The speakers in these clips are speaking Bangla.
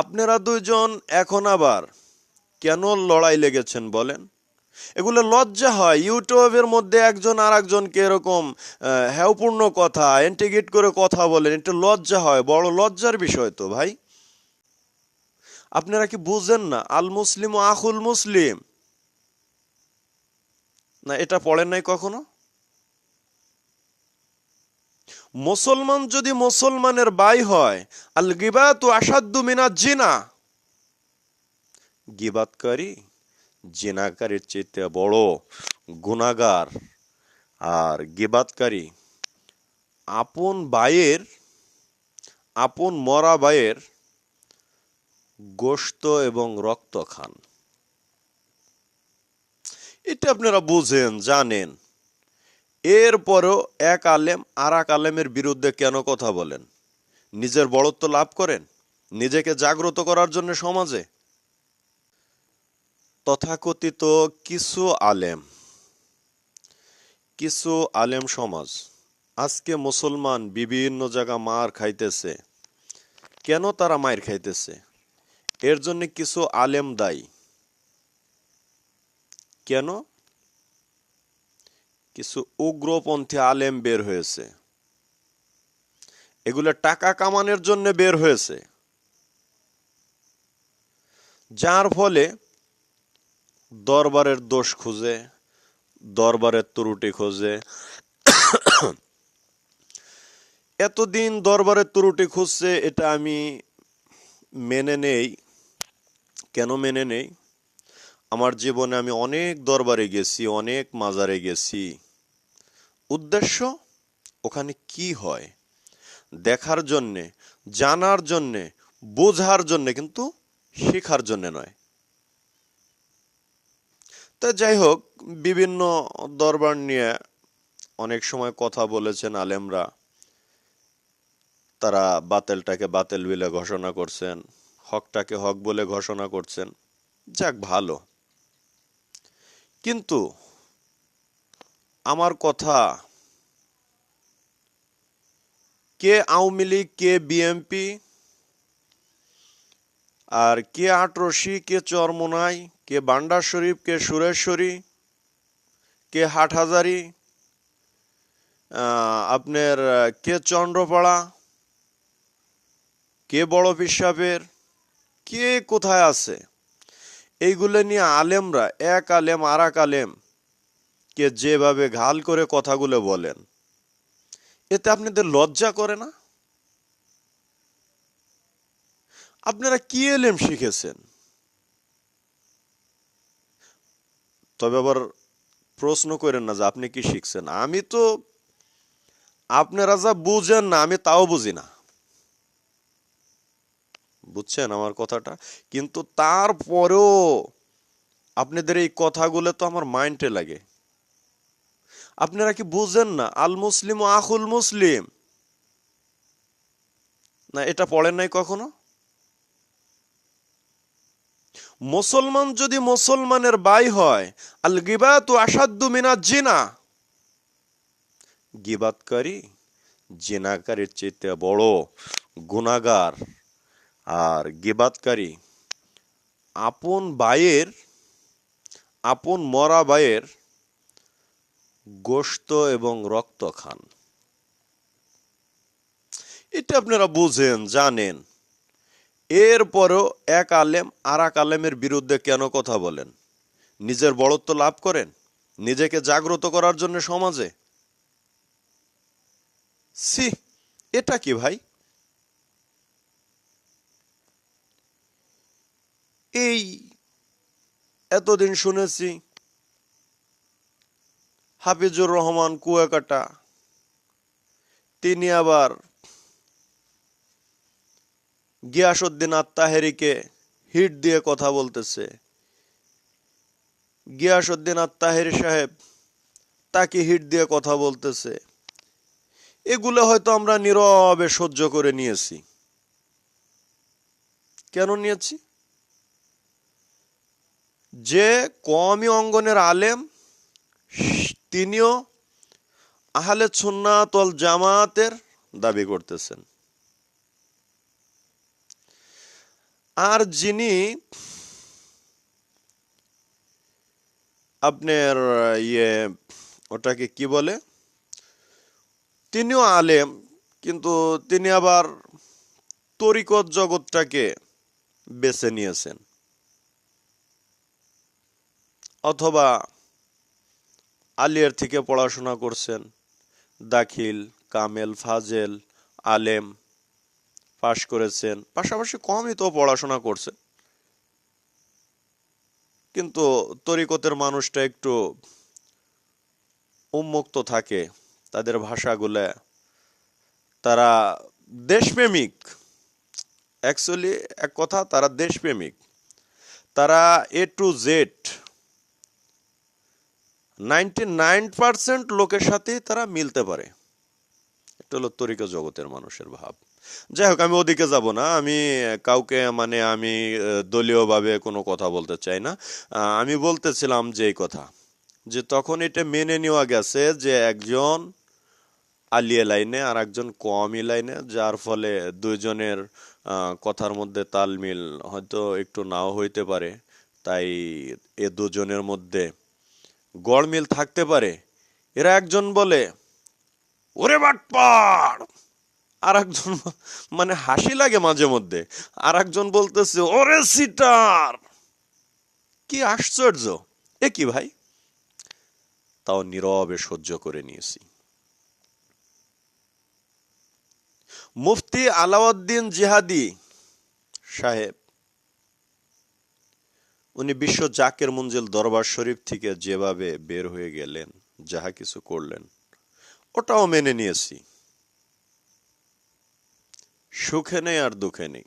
আপনারা দুইজন এখন আবার কেন লড়াই লেগেছেন বলেন? এগুলো লজ্জা হয়। ইউটিউবের মধ্যে একজন আর একজনকে এরকম হ্যাওপূর্ণ কথা, এন্টিগেট করে কথা বলেন এটা লজ্জা হয়। বড় লজ্জার বিষয় তো ভাই। আপনারা কি বুঝেন না? আল মুসলিম আখুল মুসলিম। না, এটা পড়েন নাই কখনো? মুসলমান যদি মুসলমানের বাই হয়, আল গিবাত আসাদ্দু মিনা জিনা। গিবাতকারী, জিনাকারীর চেয়ে বড় গুনাগার আর গিবাতকারী, আপন বায়ের, আপন মরা বায়ের গোশত এবং রক্ত খান। এটা আপনারা বুঝেন, জানেন। এরপরও এক আলেম আর এক আলেমের বিরুদ্ধে কেন কথা বলেন? নিজের বড়ত্ব লাভ করেন? নিজেকে জাগ্রত করার জন্য সমাজে? তথাকথিত কিছু আলেম কিছু আলেম সমাজ আজকে মুসলমান বিভিন্ন জায়গা মার খাইতেছে। কেন তারা মায়ের খাইতেছে? এর জন্য কিছু আলেম দায়ী। কেন? কিছু উগ্রপন্থী আলেম বের হয়েছে। এগুলো টাকা কামানোর জন্য বের হয়েছে। যার ফলে দরবারের দোষ খুঁজে, দরবারের ত্রুটি খোঁজে। এতদিন দরবারের ত্রুটি খুঁজছে, এটা আমি মেনে নেই। কেন মেনে নেই? আমার জীবনে আমি অনেক দরবারে গেছি, অনেক মাজারে গেছি। উদ্দেশ্য, ওখানে কি হয়? দেখার জন্যে, জানার জন্যে, বোঝার জন্যে, কিন্তু শেখার জন্যে নয়। তা যাই হোক, বিভিন্ন দরবার নিয়ে অনেক সময় কথা বলেছেন আলেমরা। তারা বাতেলটাকে বাতেল বলে ঘোষণা করছেন, হকটাকে হক বলে ঘোষণা করছেন। যাক, ভালো। কিন্তু আমার কথা কে আওয়ামী লীগ, কে বিএমপি আর কে আটরশি কে চরমোনাই, কে বান্ডার শরীফ, কে সুরেশ্বরী, কে হাটহাজারি আপনার কে চন্দ্রপাড়া, কে বড় পিসাবের, কে কোথায় আছে? এইগুলো নিয়ে আলেমরা এক আলেম আর এক আলেম কে যেভাবে ঘাল করে কথাগুলো বলেন, এতে আপনাদের লজ্জা করে না? আপনারা কি এলেম শিখেছেন? তবে আবার প্রশ্ন করেন না যে আপনি কি শিখছেন? আমি তো, আপনারা যা বুঝেন না, আমি তাও বুঝি না। বুঝছেন আমার কথাটা? কিন্তু তারপরেও আপনাদের এই কথাগুলো তো আমার মাইন্ডে লাগে। আপনারা কি বুঝেন না? আল মুসলিম ও আখুল মুসলিম। না, এটা পড়েন নাই কখনো? মুসলমান যদি মুসলমানের বাই হয়, আল গিবাত আসাদ্দু মিনা জিনা। গিবাতকারী, জিনাকারীর চেয়ে বড় গুনাগার আর গিবাতকারী আপন বায়ের, আপন মরা বায়ের গোশত এবং রক্ত খান। এটা আপনারা বুঝেন, জানেন। এরপরও এক আলেম আর এক আলেমের বিরুদ্ধে কেন কথা বলেন? নিজের বড়ত্ব লাভ করেন? নিজেকে জাগ্রত করার জন্য সমাজে? সি এটা কি ভাই? এই এতদিন শুনেছি, হাফিজুর রহমান কুয়াকাটা, তিনি আবার গিয়াসউদ্দিন আত্মাহেরিকে হিট দিয়ে কথা বলতেছে। গিয়াসউদ্দিন আত্মাহেরি সাহেব তাকে হিট দিয়ে কথা বলতেছে। এগুলো হয়তো আমরা নীরবে সহ্য করে নিয়েছি। কেন নিয়েছি? যে কমই অঙ্গনের আলেম, তিনিও আহলে সুন্নাত জামাতের দাবি করতেছেন। আর যিনি আপনার ইয়ে ওটাকে কি বলে? তিনিও আলেম, কিন্তু তিনি আবার তরিকত জগৎটাকে বেছে নিয়েছেন। অথবা আলিয়ার থেকে পড়াশোনা করছেন। দাখিল, কামেল, ফাজেল, আলেম পাশ করেছেন। পাশাপাশি কমই তো পড়াশোনা করছেন কিন্তু তরিকতের মানুষটা একটু উন্মুক্ত থাকে তাদের ভাষাগুলো। তারা দেশপ্রেমিক। অ্যাকচুয়ালি এক কথা, তারা দেশপ্রেমিক। তারা A to Z ninety nine percent লোকের সাথেই তারা মিলতে পারে। এটা হলো তরিকা জগতের মানুষের ভাব। যাই হোক, আমি ওদিকে যাব না। আমি কাউকে মানে আমি দলীয়ভাবে কোনো কথা বলতে চাই না। আমি বলতেছিলাম যে এই কথা, যে তখন এটা মেনে নেওয়া গেছে যে একজন আলিয়া লাইনে আর একজন কমই লাইনে, যার ফলে দুইজনের কথার মধ্যে তালমিল হয়তো একটু নাও হইতে পারে। তাই এ দুজনের মধ্যে গড়মিল থাকতে পারে। এরা একজন বলে, ওরে বাটপাড় আর একজন মানে হাসি লাগে মাঝে মধ্যে। আর একজন বলতেছে, ওরে সিটার! কি আশ্চর্য! এ কি ভাই? তাও নীরবে সহ্য করে নিয়েছি। মুফতি আলাউদ্দিন জিহাদি সাহেব উনি বিশ্ব জাকের মঞ্জিল দরবার শরীফ থেকে যেভাবে বের হয়ে গেলেন, যাহা কিছু করলেন, ওটাও মেনে নিয়েছি। সুখে নেই আর দুঃখে নেই।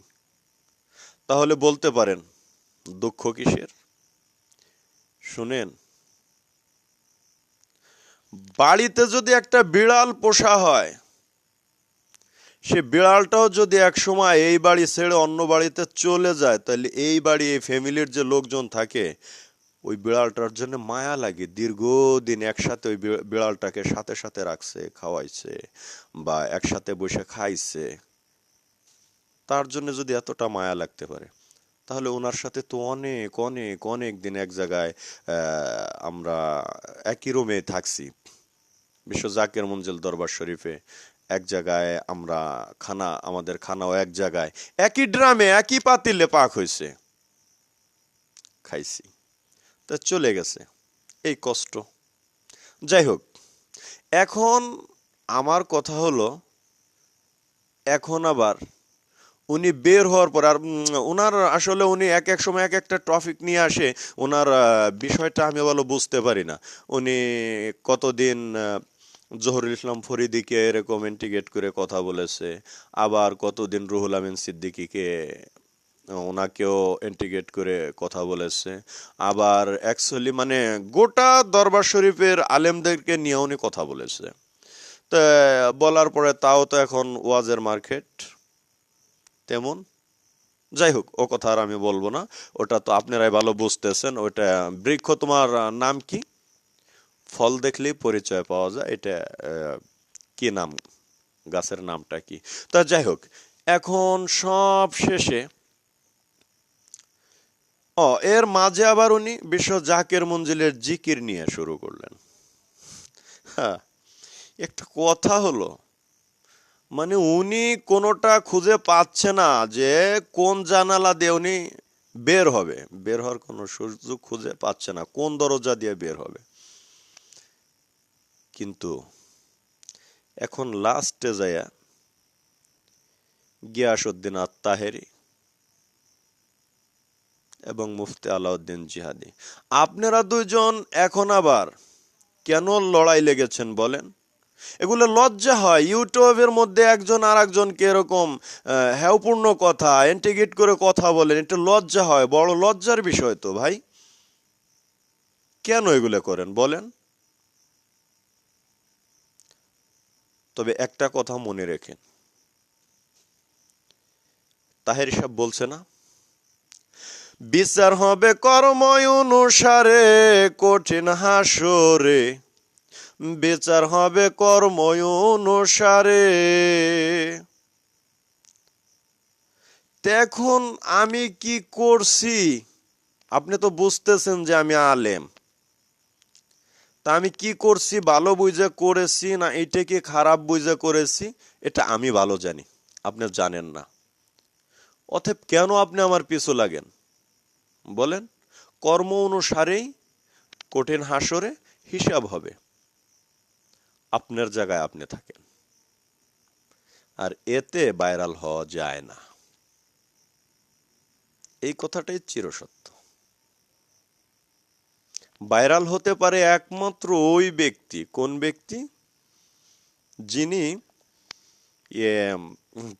তাহলে বলতে পারেন, দুঃখ কিসের? শুনেন, বাড়িতে যদি একটা বিড়াল পোষা হয় সে বিড়ালটাও যদি এক সময় এই বাড়ি ছেড়ে অন্য বাড়িতে চলে যায়, তাহলে এই বাড়ি, এই ফ্যামিলির যে লোকজন থাকে, ওই বিড়ালটার জন্য মায়া লাগে। দীর্ঘদিন একসাথে ওই বিড়ালটাকে সাথে সাথে রাখছে, খাওয়াইছে বা একসাথে বসে খাইছে। তার জন্য যদি এতটা মায়া লাগতে পারে, তাহলে ওনার সাথে তো অনেক অনেক অনেক দিন এক জায়গায় আমরা একই রুমে থাকছি। বিশ্ব জাকের মঞ্জিল দরবার শরীফে এক জায়গায় আমরা খানা, আমাদের খানাও এক জায়গায়। একই ড্রামে, একই পাতিলে পাক হয়েছে খাইছি। তা চলে গেছে। এই কষ্ট। যাই হোক, এখন আমার কথা হলো, এখন আবার উনি বের হওয়ার পর আর ওনার আসলে উনি এক এক সময় এক একটা টপিক নিয়ে আসে। ওনার বিষয়টা আমি ভালো বুঝতে পারি না। উনি কতদিন জহুরুল ইসলাম ফরিদিকে এরকম ইন্টিগ্রেট করে কথা বলেছে। আবার কতদিন রুহুল আমিন সিদ্দিকিকে ওনাকেও ইন্টিগ্রেট করে কথা বলেছে। আবার অ্যাকচুয়ালি মানে গোটা দরবার শরীফের আলেমদেরকে নিয়ে উনি কথা বলেছে। তো বলার পরে তাও তো এখন ওয়াজের মার্কেট। তেমন? যাই হোক, ও কথা আর আমি বলব না। ওটা তো আপনারাই ভালো বুঝতেছেন। ওটা বৃক্ষ তোমার নাম কি? ফল দেখলেই পরিচয় পাওয়া যায়, এটা কি নাম, গাছের নামটা কি? তা যাই হোক, এখন সব শেষে, ও, এর মাঝে আবার উনি বিশ্ব জাকের মঞ্জিলের জিকির নিয়ে শুরু করলেন। হ্যাঁ একটা কথা হলো মানে উনি কোনোটা খুঁজে পাচ্ছে না যে কোন জানালা দিয়ে উনি বের হবে, বের হওয়ার কোনো সুযোগ খুঁজে পাচ্ছে না, কোন দরজা দিয়ে বের হবে। কিন্তু এখন লাস্টে যায়া গিয়াসউদ্দিন আত্মাহেরি এবং মুফতি আলাউদ্দিন জিহাদি। আপনারা দুইজন এখন আবার কেন লড়াই লেগেছেন বলেন? এগুলো লজ্জা হয়। ইউটিউবের মধ্যে একজন আর একজনকে এরকম আহ, হ্যাওপূর্ণ কথা এন্টিগেট করে কথা বলেন এটা লজ্জা হয়। বড় লজ্জার বিষয় তো ভাই। কেন এগুলো করেন বলেন? তবে একটা কথা মনে রেখেন। তাহের সাহেব বলছে না, বিচার হবে কর্ম অনুসারে, কঠিন হাসরে। বিচার হবে কর্ম অনুসারে। তো এখন আমি কি করছি। আপনি তো বুঝতেছেন যে আমি আলেম। তা আমি কি করছি? ভালো বুঝে করেছি না এটা কি খারাপ বুঝে করেছি? এটা আমি ভালো জানি, আপনি জানেন না। অতএব কেন আপনি আমার পিছু লাগেন? বলেন, কর্ম অনুসারেই কঠিন হাসরে হিসাব হবে। আপনার জায়গায় আপনি থাকেন। আর এতে ভাইরাল হওয়া যায় না। এই কথাটাই চিরসত্য। ভাইরাল হতে পারে একমাত্র ওই ব্যক্তি। কোন ব্যক্তি? যিনি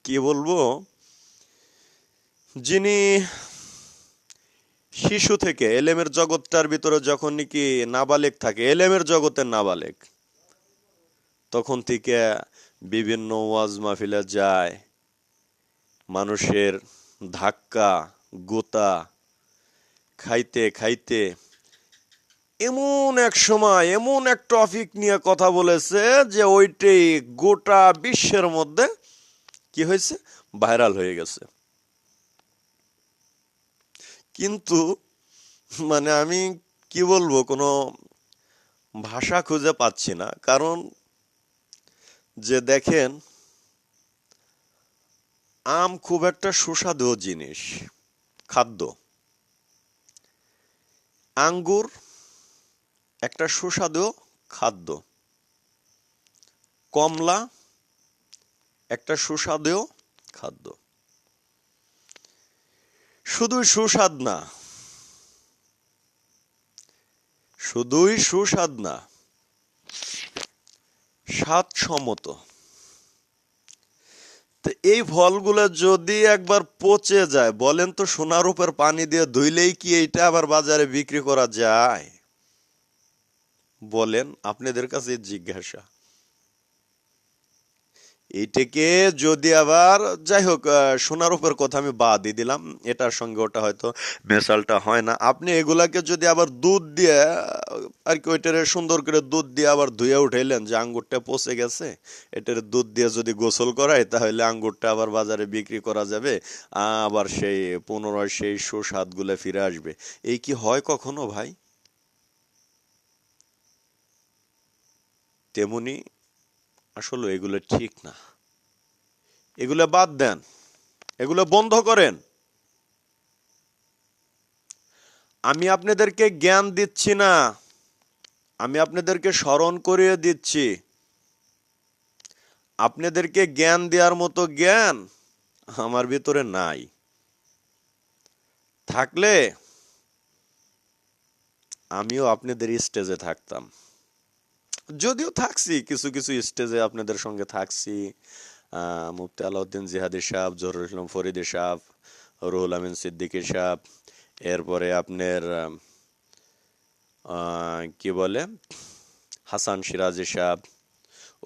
কি বলব? যিনি শিশু থেকে, এলেমের জগৎটার ভিতরে যখন নাকি নাবালেক থাকে, এলেমের জগতের নাবালেক, তখন থেকে বিভিন্ন ওয়াজ মাহফিলে যায়, মানুষের ধাক্কা, গোতা, খাইতে খাইতে এমন এক সময়, এমন এক টপিক নিয়ে কথা বলেছে যে ওইটাই গোটা বিশ্বের মধ্যে কি হয়েছে? ভাইরাল হয়ে গেছে। কিন্তু মানে আমি কি বলব, কোনো ভাষা খুঁজে পাচ্ছি না। কারণ, যে দেখেন, আম খুব একটা সুস্বাদু জিনিস, খাদ্য। আঙ্গুর একটা সুস্বাদু খাদ্য। কমলা, একটা সুস্বাদু খাদ্য। শুধুই সুস্বাদ না। শুধুই সুস্বাদ না। স্বাদ সম্মত তো এই ফলগুলো যদি একবার পচে যায়, বলেন তো সোনার উপর পানি দিয়ে ধুইলেই কি এইটা আবার বাজারে বিক্রি করা যায়? বলেন, আপনাদের কাছে জিজ্ঞাসা। এইটাকে যদি আবার, যাই হোক সোনার উপর কথা আমি বাদই দিলাম, এটার সঙ্গে ওটা হয়তো মেশালটা হয় না। আপনি এগুলাকে যদি আবার দুধ দিয়ে, আর কি ওইটারে সুন্দর করে দুধ দিয়ে আবার ধুয়ে উঠাইলেন যে আঙ্গুরটা পচে গেছে, এটার দুধ দিয়ে যদি গোসল করায়, তাহলে আঙ্গুরটা আবার বাজারে বিক্রি করা যাবে, আবার সেই পুনরায় সেই সুস্বাদগুলো ফিরে আসবে। এই কি হয় কখনো ভাই? তেমনি আসলে এগুলো ঠিক না। এগুলো বাদ দেন। এগুলো বন্ধ করেন। আমি আপনাদেরকে জ্ঞান দিচ্ছি না। আমি আপনাদেরকে স্মরণ করিয়ে দিচ্ছি। আপনাদেরকে জ্ঞান দেওয়ার মতো জ্ঞান আমার ভিতরে নাই। থাকলে আমিও আপনাদের স্টেজে থাকতাম। যদিও থাকছি, কিছু কিছু স্টেজে আপনাদের সঙ্গে থাকছি। মুফতি আলাউদ্দিন জিহাদি সাহেব জহুরুল ইসলাম ফরিদি সাহেব, রুহুল আমিন সিদ্দিকী সাহেব, এরপরে আপনার কি বলে, হাসান সিরাজি সাহেব,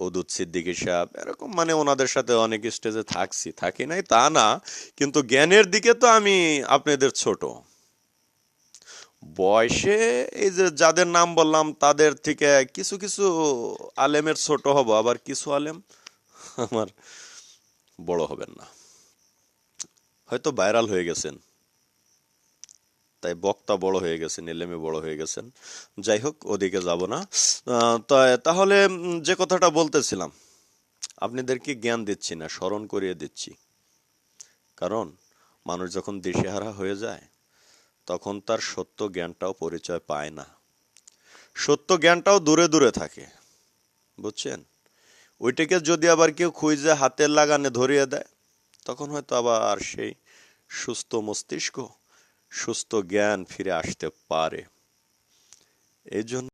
উদুদ সিদ্দিকী সাহেব, এরকম মানে ওনাদের সাথে অনেক স্টেজে থাকছি। থাকি নাই, তা না, কিন্তু জ্ঞানের দিকে তো আমি আপনাদের ছোট। বয়সে এই যে যাদের নাম বললাম, তাদের থেকে কিছু কিছু আলেমের ছোট হব, আবার কিছু আলেম আমার বড় হবেন না। হয়তো ভাইরাল হয়ে গেছেন। তাই বক্তা বড় হয়ে গেছেন, এলেমে বড় হয়ে গেছেন। যাই হোক, ওদিকে যাব না। তাহলে যে কথাটা বলতেছিলাম, আপনাদেরকে জ্ঞান দিচ্ছি না, স্মরণ করিয়ে দিচ্ছি। কারণ মানুষ যখন দিশেহারা হয়ে যায় তখন তার সত্য জ্ঞানটাও পরিচয় পায় না। সত্য জ্ঞানটাও দূরে দূরে থাকে, বুঝছেন? ওইটাকে যদি আবার কেউ খুঁজে হাতের লাগানে ধরিয়ে দেয়, তখন হয়তো আবার সেই সুস্থ মস্তিষ্ক, সুস্থ জ্ঞান ফিরে আসতে পারে। এই জন্য